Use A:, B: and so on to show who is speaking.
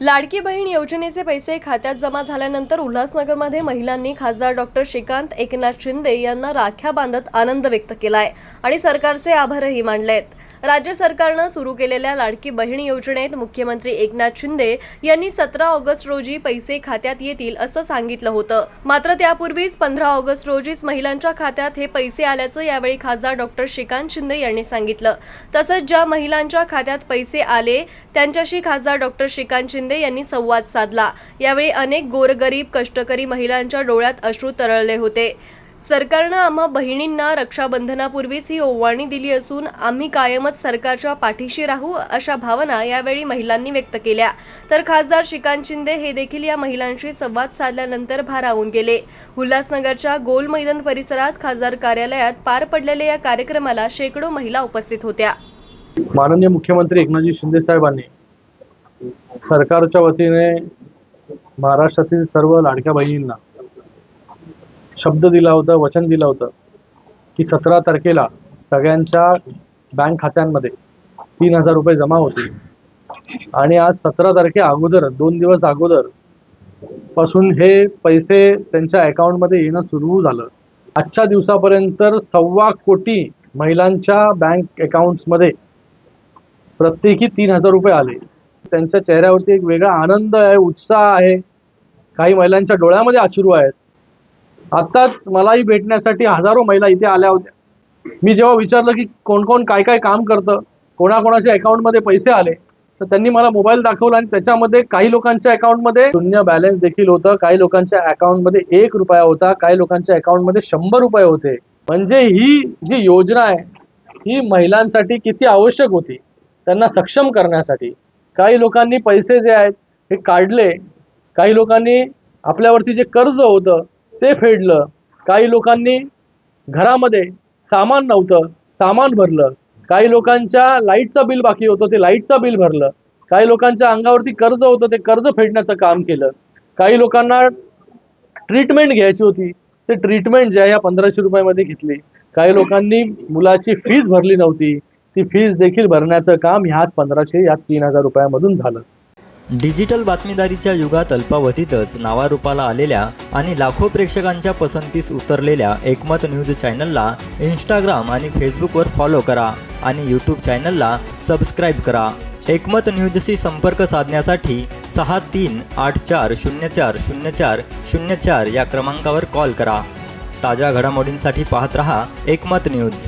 A: लाडकी बहीण योजनेचे पैसे खात्यात जमा झाल्यानंतर उल्हासनगरमध्ये महिलांनी खासदार डॉक्टर श्रीकांत एकनाथ शिंदे यांना राख्या बांधत आनंद व्यक्त केलाय आणि सरकारचे आभारही मानलेत. राज्य सरकारनं सुरू केलेल्या लाडकी बहीण योजनेत मुख्यमंत्री एकनाथ शिंदे यांनी सतरा ऑगस्ट रोजी पैसे खात्यात येतील असं सांगितलं होतं. मात्र त्यापूर्वीच पंधरा ऑगस्ट रोजीच महिलांच्या खात्यात हे पैसे आल्याचं यावेळी खासदार डॉक्टर श्रीकांत शिंदे यांनी सांगितलं. तसंच ज्या महिलांच्या खात्यात पैसे आले त्यांच्याशी खासदार डॉक्टर श्रीकांत शिंदे यांनी संवाद साधला. यावेळी अनेक गोरगरीब कष्टकरी महिलांच्या डोळ्यात अश्रू तरळले होते. सरकारनं आम्हा बहिणींना रक्षाबंधनापूर्वीच ही ओवाळणी दिली असून आम्ही कायमच सरकारच्या पाठीशी राहू अशा भावना यावेळी महिलांनी व्यक्त केल्या. तर खासदार श्रीकांत शिंदे हे देखील या महिलांशी संवाद साधल्यानंतर भारावून गेले. उल्हासनगरच्या गोल मैदान परिसरात खासदार कार्यालयात पार पडलेल्या या कार्यक्रमाला शेकडो महिला उपस्थित होत्या.
B: माननीय मुख्यमंत्री एकनाथजी शिंदे साहेबांनी सरकारच्या वतीने महाराष्ट्रातील सर्व लाडक्या बहिणींना शब्द दिला होता वचन दिलं होतं की सतरा तारखेला सगळ्यांच्या बँक खात्यांमध्ये तीन हजार रुपये जमा होतील. आणि आज सतरा तारखे अगोदर दोन दिवस अगोदरपासून हे पैसे त्यांच्या अकाउंटमध्ये येणं सुरू झालं. आजच्या दिवसापर्यंत सव्वा कोटी महिलांच्या बँक अकाउंट्समध्ये प्रत्येकी तीन हजार रुपये आले. त्यांच्या चेहऱ्यावरती एक वेगळा आनंद आहे उत्साह आहे. काही महिलांच्या डोळ्यामध्ये अश्रू आहेत. आत्ताच मलाही भेटण्यासाठी हजारो महिला इथे आल्या होत्या. मी जेव्हा विचारलं की कोण कोण काय काय काम करतं कोणाकोणाच्या अकाउंटमध्ये पैसे आले तर त्यांनी मला मोबाईल दाखवला आणि त्याच्यामध्ये काही लोकांच्या अकाउंटमध्ये शून्य बॅलन्स देखील होतं. काही लोकांच्या अकाउंटमध्ये एक रुपया होता काही लोकांच्या अकाउंटमध्ये शंभर रुपये होते. म्हणजे ही जी योजना आहे ही महिलांसाठी किती आवश्यक होती त्यांना सक्षम करण्यासाठी. काही लोकांनी पैसे जे आहेत हे काढले काही लोकांनी आपल्यावरती जे कर्ज होतं ते फेडलं काही लोकांनी घरामध्ये सामान नव्हतं सामान भरलं काही लोकांच्या लाईटचं बिल बाकी होतं ते लाईटचं बिल भरलं काही लोकांच्या अंगावरती कर्ज होतं ते कर्ज फेडण्याचं काम केलं काही लोकांना ट्रीटमेंट घ्यायची होती ते ट्रीटमेंट जे आहे या पंधराशे रुपयामध्ये घेतली काही लोकांनी मुलाची फीज भरली नव्हती ती फीस देखील भरण्याचं काम ह्याच पंधराशे या तीन हजार रुपयामधून झालं.
C: डिजिटल बातमीदारीच्या युगात अल्पावधीतच नावारूपाला आलेल्या आणि लाखो प्रेक्षकांच्या पसंतीस उतरलेल्या एकमत न्यूज चॅनलला इंस्टाग्राम आणि फेसबुकवर फॉलो करा आणि यूट्यूब चॅनलला सबस्क्राईब करा. एकमत न्यूजशी संपर्क साधण्यासाठी सहा तीन आठ चार शून्य चार शून्य चार शून्य चार या क्रमांकावर कॉल करा. ताज्या घडामोडींसाठी पाहत रहा एकमत न्यूज.